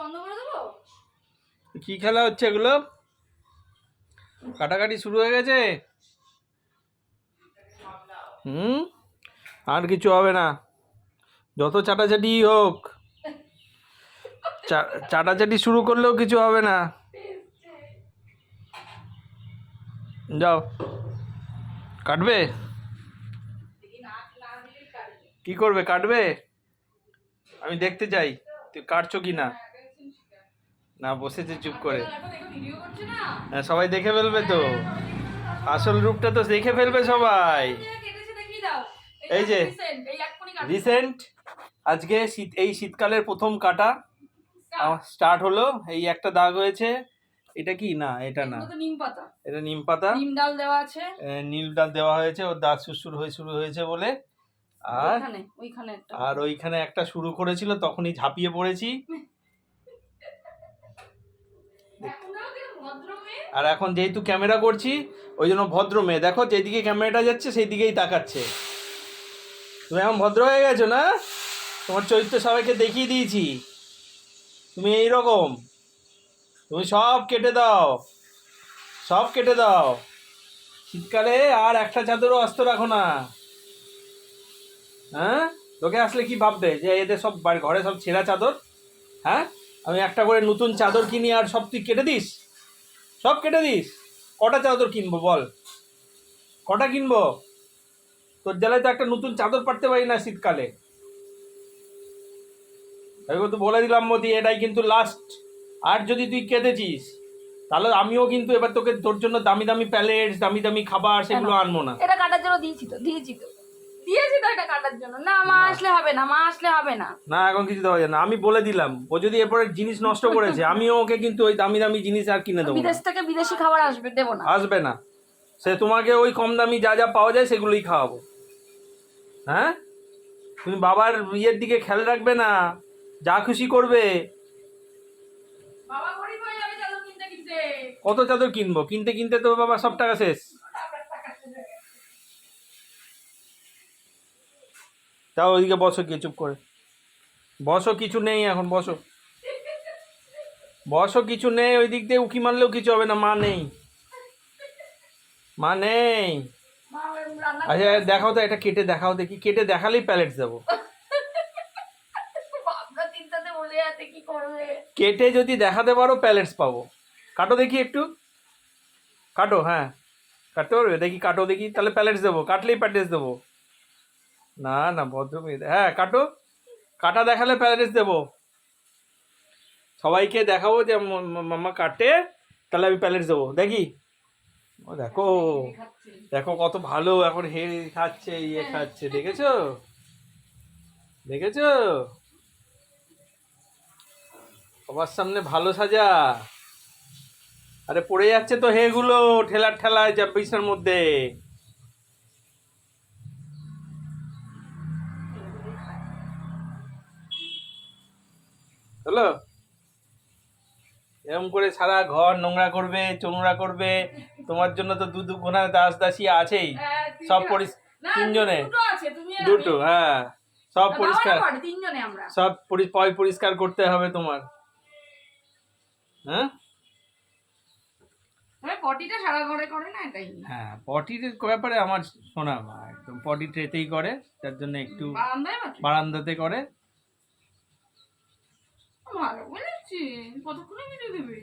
বন্ধ করে দেবো? কি খেলা হচ্ছে এগুলো? কাটাকাটি শুরু হয়ে গেছে? হুম? আর কিছু হবে না। যত চাটাচাটি হোক। চাটাচাটি শুরু করলেও কিছু হবে না। যাও। কাটবে? কি করবে? কাটবে? আমি দেখতে চাই। তুই কাটছো কি না না বসেছে চুপ করে। হ্যাঁ সবাই দেখে ফেলবে তো। আসল রূপটা তো দেখে ফেলবে সবাই। এই যে। রিসেন্ট আজকে শীত এই শীতকালের প্রথম কাটা। স্টার্ট হলো এই একটা দাগ হয়েছে। এটা কি? না এটা না। নিম পাতা। এটা নিম পাতা। নিম ডাল দেওয়া আছে। নীল ডাল দেওয়া হয়েছে ওর দাগ সুরসুর হয়ে শুরু হয়েছে বলে। আর ওইখানে ওইখানে একটা। আর ওইখানে একটা শুরু করেছিল তখনই ঝাঁপিয়ে পড়েছি এখনও কি ভদ্র মেয়ে আর এখন যেহেতু ক্যামেরা করছি, ওই জন্য ভদ্র মেয়ে। দেখো যেদিকে ক্যামেরাটা যাচ্ছে সেই দিকেই তাকাচ্ছে। তুমি এখন ভদ্র হয়ে গেছো না? তোমার চরিত্র সবাইকে দেখিয়ে দিয়েছি। তুমি এই রকম তুমি সব কেটে দাও। সব কেটে দাও। শীতকালে আর একটা চাদরও অস্ত রাখো না। হ্যাঁ? লোকে আসলে কি ভাববে যে এদের সব ঘরে সব ছেঁড়া চাদর? হ্যাঁ? আমি একটা করে নতুন চাদর কিনি আর সব তুই কেটে দিস? সব কেটে দিস। কটা চাদর কিনবো বল? কটা কিনবো? তোর জ্বালায় তো একটা নতুন চাদর পারতে পারি না শীতকালে। এবার তো বলে দিলাম মতি এটাই কিন্তু লাস্ট আর যদি তুই কেটেছিস তাহলে আমিও কিন্তু এবার তোকে তোর জন্য দামি দামি প্যালেটস দামি দামি খাবার সেগুলো আনব না। এটা কাটার জন্য দিয়েছি তো দিয়েছি তো। দিয়েছি তো এটা কাটার জন্য। না মা আসলে হবে না মা আসলে হবে না। না এখন কিছু দেওয়া যায় না। আমি বলে দিলাম ও যদি এরপরে জিনিস নষ্ট করেছে আমিও ওকে কিন্তু ওই দামি দামি জিনিস আর কিনে দেবো বিদেশ থেকে বিদেশি খাবার আসবে দেবো না। আসবে না। সে তোমাকে ওই কম দামি যা যা পাওয়া যায় সেগুলোই খাওয়াবো। হ্যাঁ? তুমি বাবার ইয়ের দিকে খেয়াল রাখবে না যা খুশি করবে। কত চাদর কিনবো? কিনতে কিনতে তো বাবা সব টাকা শেষ। তাও ওইদিকে বসো গিয়ে চুপ করে। বসো কিছু নেই এখন বসো। বসো কিছু নেই ওই দিক দিয়ে উকি মারলেও কিছু হবে না মা নেই। মা নেই। আচ্ছা দেখাও তো এটা কেটে দেখাও দেখি কেটে দেখালেই প্যালেট দেবো। কেটে যদি দেখাতে পারো প্যালেটস পাবো। কাটো দেখি একটু। কাটো হ্যাঁ। কাটতে পারবে? দেখি কাটো দেখি তাহলে প্যালেটস দেবো। কাটলেই প্যালেটস দেবো। না না ভদ্র মেয়ে হ্যাঁ কাটো। কাটা দেখালে প্যালেটস দেবো। সবাইকে দেখাবো যে মামা কাটে, তাহলে আমি প্যালেটস দেবো। দেখি। ও, দেখো। দেখো কত ভালো এখন হে খাচ্ছে ইয়ে খাচ্ছে। দেখেছ? দেখেছ? সবার সামনে ভালো সাজা। আরে পড়ে যাচ্ছে তো হেগুলো, ঠেলার ঠেলায় যা মধ্যে। হলো? এরকম করে সারা ঘর নোংরা করবে চোংরা করবে। তোমার জন্য তো দু দুখানা দাস দাসী আছেই সব পরিস তিনজনে। দুটো। হ্যাঁ। সব পরিষ্কার। সব পয় পরিষ্কার করতে হবে তোমার। হ্যাঁ? তবে পটিটা সারা ঘরে করে না এটাই। হ্যাঁ পটির ব্যাপারে আমার শোনা একদম পটি ট্রেতেই করে তার জন্য একটু বারান্দাতে করে। ভালো বলেছি কতক্ষণে মিলে দেবে?